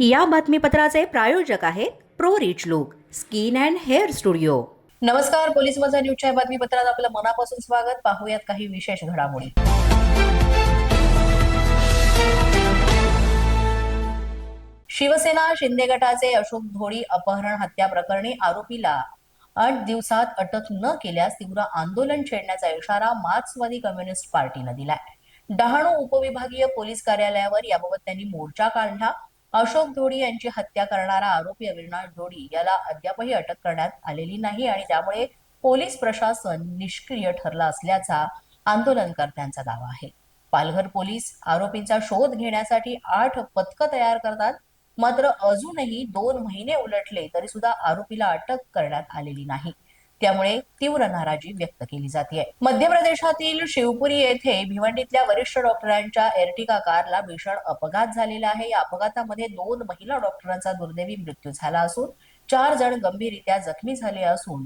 या बातमीपत्राचे प्रायोजक आहेत Pro Rich Look Skin and Hair Studio. नमस्कार पोलीस माझा न्यूजच्या बातमीपत्रात आपलं मनापासून स्वागत. पाहूयात काही विशेष घडामोडी. शिवसेना शिंदे गटाचे अशोक धोडी अपहरण हत्या प्रकरणी आरोपीला आठ दिवसात अटक न केल्यास तीव्र आंदोलन छेडण्याचा इशारा मार्क्सवादी कम्युनिस्ट पार्टीनं दिलाय. डहाणू उपविभागीय पोलीस कार्यालयावर याबाबत त्यांनी मोर्चा काढला. अशोक धोडी यांची हत्या करणारा आरोपी अविनाश धोडी याला अद्यापही अटक करण्यात आलेली नाही आणि त्यामुळे पोलीस प्रशासन निष्क्रिय ठरला असल्याचा आंदोलनकर्त्यांचा दावा आहे. पालघर पोलीस आरोपींचा शोध घेण्यासाठी आठ पथकं तयार करतात. मात्र अजूनही दोन महिने उलटले तरी सुद्धा आरोपीला अटक करण्यात आलेली नाही. त्यामुळे तीव्र नाराजी व्यक्त केली जाते मध्य प्रदेशातील शिवपुरी येथे भिवंडीतल्या वरिष्ठ डॉक्टरांच्या एर्टिका कारला भीषण अपघात झालेला आहे. या अपघातामध्ये दोन महिला डॉक्टरांचा दुर्दैवी मृत्यू झाला असून चार जण गंभीररित्या जखमी झाले असून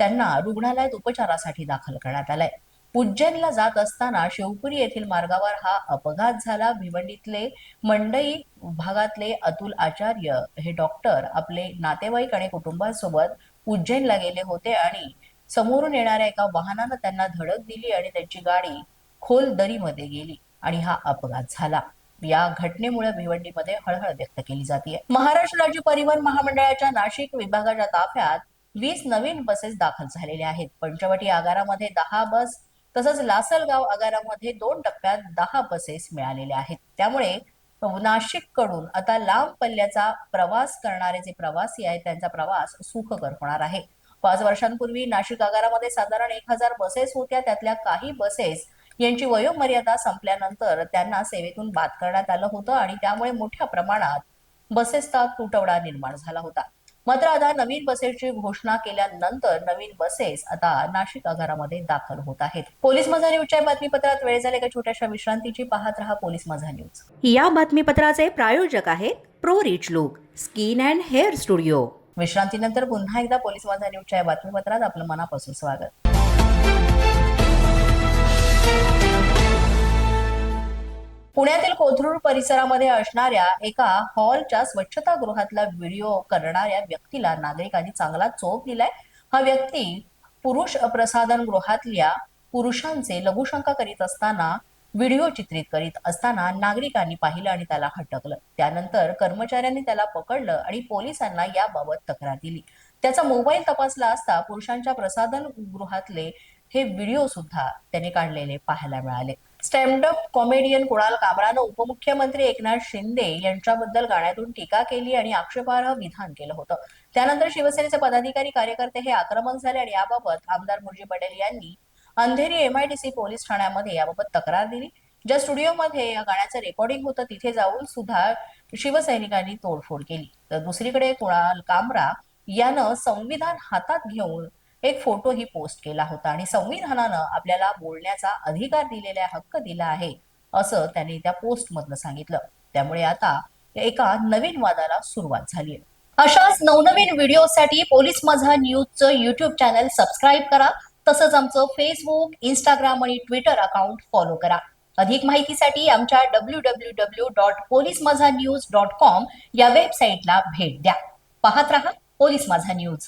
त्यांना रुग्णालयात उपचारासाठी दाखल करण्यात आलाय. उज्जैनला जात असताना शिवपुरी येथील मार्गावर हा अपघात झाला. भिवंडीतले मंडई भागातले अतुल आचार्य हे डॉक्टर आपले नातेवाईक आणि कुटुंबासोबत उज्जैनला गेले होते आणि समोरून येणाऱ्या एका वाहनानं त्यांना धडक दिली आणि त्यांची गाडी खोल दरीमध्ये गेली आणि हा अपघात झाला. या घटनेमुळे भिवंडीमध्ये हळहळ व्यक्त केली जाते महाराष्ट्र राज्य परिवहन महामंडळाच्या नाशिक विभागाच्या ताफ्यात वीस नवीन बसेस दाखल झालेल्या आहेत. पंचवटी आगारामध्ये दहा बस तसंच लासलगाव आगारामध्ये दोन टप्प्यात दहा बसेस मिळालेल्या आहेत. त्यामुळे नाशिककडून आता लांब पल्ल्याचा प्रवास करणारे जे प्रवासी आहेत त्यांचा प्रवास सुखकर होणार आहे. पाच वर्षांपूर्वी नाशिक आगारामध्ये साधारण एक हजार बसेस होत्या त्यातल्या काही बसेस यांची वयोमर्यादा संपल्यानंतर त्यांना सेवेतून बाद करण्यात आलं होतं आणि त्यामुळे मोठ्या प्रमाणात बसेसचा तुटवडा निर्माण झाला होता. मात्र आता नवीन बसेसची घोषणा केल्यानंतर नवीन बसेस आता नाशिक आगारामध्ये दाखल होत आहेत. पोलीस माझा न्यूजच्या बातमीपत्रात वेळ झाले एका छोट्याशा विश्रांतीची पाहत रहा पोलीस माझा न्यूज. या बातमीपत्राचे प्रायोजक आहेत Pro Rich Look Skin and Hair Studio. विश्रांतीनंतर पुन्हा एकदा पोलीस माझा न्यूजच्या बातमीपत्रात आपलं मनापासून स्वागत. पुण्यातील कोथरूड परिसरामध्ये असणाऱ्या एका हॉलच्या स्वच्छतागृहातला व्हिडिओ करणाऱ्या व्यक्तीला नागरिकांनी चांगला चोप दिलाय. हा व्यक्ती पुरुष प्रसाधन गृहातल्या पुरुषांचे लघुशंका करीत असताना व्हिडिओ चित्रित करीत असताना नागरिकांनी पाहिलं आणि त्याला हटकलं. त्यानंतर कर्मचाऱ्यांनी त्याला पकडलं आणि पोलिसांना याबाबत तक्रार दिली. त्याचा मोबाईल तपासला असता पुरुषांच्या प्रसाधन गृहातले हे व्हिडिओ सुद्धा त्याने काढलेले पाहायला मिळाले. स्टँडअप कॉमेडियन कुणाल कामरानं उपमुख्यमंत्री एकनाथ शिंदे यांच्याबद्दल गाण्यातून टीका केली आणि आक्षेपार्ह विधान केलं होतं. त्यानंतर शिवसेनेचे पदाधिकारी कार्यकर्ते हे आक्रमक झाले आणि याबाबत आमदार मुरजी पटेल यांनी अंधेरी एमआयडीसी पोलीस ठाण्यामध्ये याबाबत तक्रार दिली. ज्या स्टुडिओमध्ये या गाण्याचं रेकॉर्डिंग होतं तिथे जाऊन सुद्धा शिवसैनिकांनी तोडफोड केली. तर दुसरीकडे कुणाल कामरा यानं संविधान हातात घेऊन एक फोटोही पोस्ट केला होता आणि संविधानानं आपल्याला बोलण्याचा अधिकार दिलेला हक्क दिला आहे असं त्यांनी त्या पोस्ट मधनं सांगितलं. त्यामुळे आता एका नवीन वादाला सुरुवात झाली आहे. अशाच नवनवीन व्हिडिओसाठी पोलीस माझा न्यूजचं युट्यूब चॅनल सबस्क्राईब करा. तसंच आमचं फेसबुक इंस्टाग्राम आणि ट्विटर अकाउंट फॉलो करा. अधिक माहितीसाठी आमच्या W W W dot police Majha news dot com या वेबसाईटला भेट द्या. पाहत रहा पोलीस माझा न्यूज